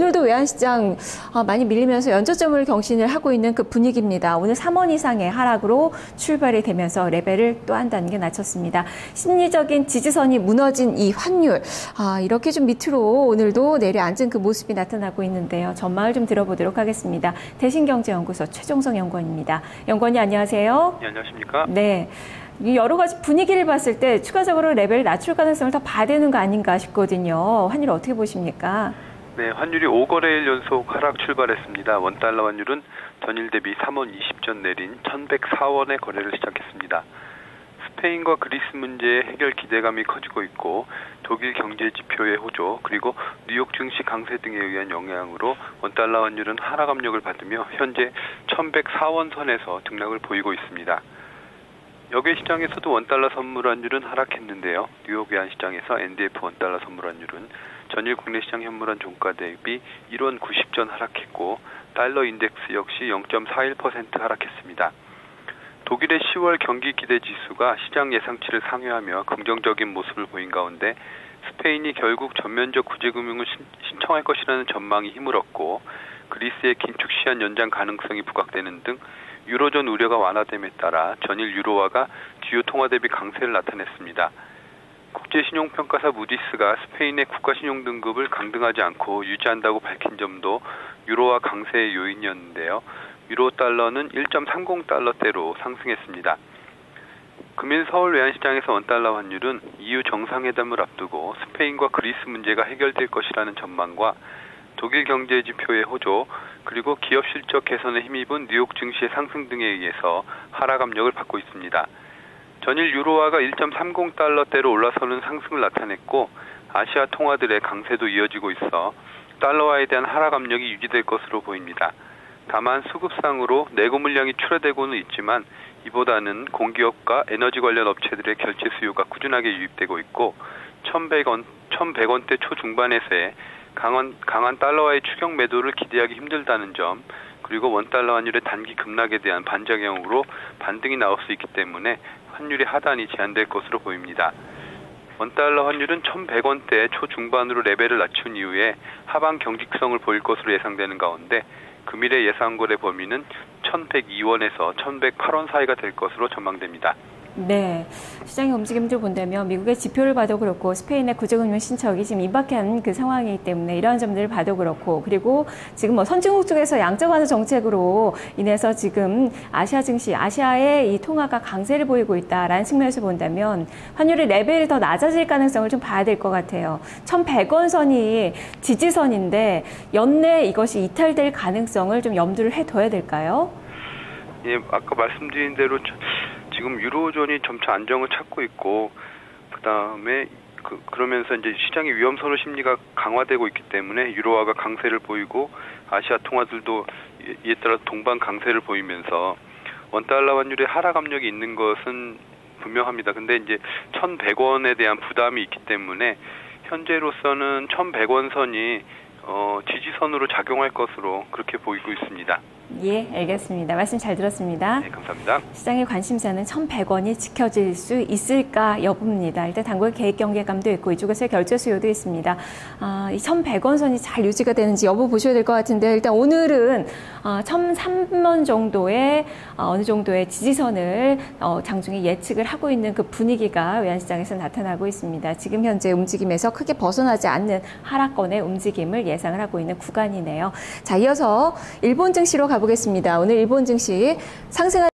오늘도 외환시장 아, 많이 밀리면서 연저점을 경신을 하고 있는 그 분위기입니다. 오늘 3원 이상의 하락으로 출발이 되면서 레벨을 또 한 단계 낮췄습니다. 심리적인 지지선이 무너진 이 환율, 아, 이렇게 좀 밑으로 오늘도 내려앉은 그 모습이 나타나고 있는데요. 전망을 좀 들어보도록 하겠습니다. 대신경제연구소 최종성 연구원입니다. 연구원이 안녕하세요. 네, 안녕하십니까? 네. 이 여러 가지 분위기를 봤을 때 추가적으로 레벨 낮출 가능성을 더 봐야 되는 거 아닌가 싶거든요. 환율 어떻게 보십니까? 네, 환율이 5거래일 연속 하락 출발했습니다. 원달러 환율은 전일 대비 3원 20전 내린 1104원의 거래를 시작했습니다. 스페인과 그리스 문제의 해결 기대감이 커지고 있고 독일 경제 지표의 호조 그리고 뉴욕 증시 강세 등에 의한 영향으로 원달러 환율은 하락 압력을 받으며 현재 1104원 선에서 등락을 보이고 있습니다. 역외 시장에서도 원달러 선물 환율은 하락했는데요. 뉴욕 외환 시장에서 NDF 원달러 선물 환율은 전일 국내 시장 현물환 종가 대비 1원 90전 하락했고 달러 인덱스 역시 0.41% 하락했습니다. 독일의 10월 경기 기대 지수가 시장 예상치를 상회하며 긍정적인 모습을 보인 가운데 스페인이 결국 전면적 구제금융을 신청할 것이라는 전망이 힘을 얻고 그리스의 긴축 시한 연장 가능성이 부각되는 등 유로존 우려가 완화됨에 따라 전일 유로화가 주요 통화 대비 강세를 나타냈습니다. 국제신용평가사 무디스가 스페인의 국가신용 등급을 강등하지 않고 유지한다고 밝힌 점도 유로화 강세의 요인이었는데요. 유로 달러는 1.30 달러대로 상승했습니다. 금일 서울 외환시장에서 원달러 환율은 EU 정상회담을 앞두고 스페인과 그리스 문제가 해결될 것이라는 전망과 독일 경제 지표의 호조 그리고 기업 실적 개선에 힘입은 뉴욕 증시의 상승 등에 의해서 하락 압력을 받고 있습니다. 전일 유로화가 1.30달러대로 올라서는 상승을 나타냈고 아시아 통화들의 강세도 이어지고 있어 달러화에 대한 하락 압력이 유지될 것으로 보입니다. 다만 수급상으로 내고 물량이 출하되고는 있지만 이보다는 공기업과 에너지 관련 업체들의 결제 수요가 꾸준하게 유입되고 있고 1,100원 1,100원대 초중반에서의 강한 강한 달러와의 추격 매도를 기대하기 힘들다는 점 그리고 원달러 환율의 단기 급락에 대한 반작용으로 반등이 나올 수 있기 때문에 환율의 하단이 제한될 것으로 보입니다. 원달러 환율은 1,100원대 초중반으로 레벨을 낮춘 이후에 하방 경직성을 보일 것으로 예상되는 가운데 금일의 예상 거래 범위는 1,102원에서 1,108원 사이가 될 것으로 전망됩니다. 네. 시장의 움직임들 본다면 미국의 지표를 봐도 그렇고 스페인의 구제금융 신청이 지금 임박한 그 상황이기 때문에 이러한 점들을 봐도 그렇고 그리고 지금 뭐 선진국 쪽에서 양적 완화 정책으로 인해서 지금 아시아 증시, 아시아의 이 통화가 강세를 보이고 있다라는 측면에서 본다면 환율의 레벨이 더 낮아질 가능성을 좀 봐야 될 것 같아요. 1,100원 선이 지지선인데 연내 이것이 이탈될 가능성을 좀 염두를 해둬야 될까요? 예, 아까 말씀드린 대로 지금 유로존이 점차 안정을 찾고 있고 그다음에 그, 그러면서 이제 시장의 위험 선호 심리가 강화되고 있기 때문에 유로화가 강세를 보이고 아시아 통화들도 이에 따라 동반 강세를 보이면서 원달러 환율의 하락 압력이 있는 것은 분명합니다. 근데 이제 1,100원에 대한 부담이 있기 때문에 현재로서는 1,100원 선이 어, 지지선으로 작용할 것으로 그렇게 보이고 있습니다. 예, 알겠습니다. 말씀 잘 들었습니다. 네, 감사합니다. 시장의 관심사는 1,100원이 지켜질 수 있을까 여부입니다. 일단 당국의 계획 경계감도 있고 이쪽에서의 결제 수요도 있습니다. 아, 이 1,100원 선이 잘 유지가 되는지 여부 보셔야 될 것 같은데 일단 오늘은 어, 1,003원 정도의 어, 어느 정도의 지지선을 어, 장중에 예측을 하고 있는 그 분위기가 외환시장에서 나타나고 있습니다. 지금 현재 움직임에서 크게 벗어나지 않는 하락권의 움직임을 예상을 하고 있는 구간이네요. 자, 이어서 일본 증시로 가 보겠습니다. 오늘 일본 증시 상승한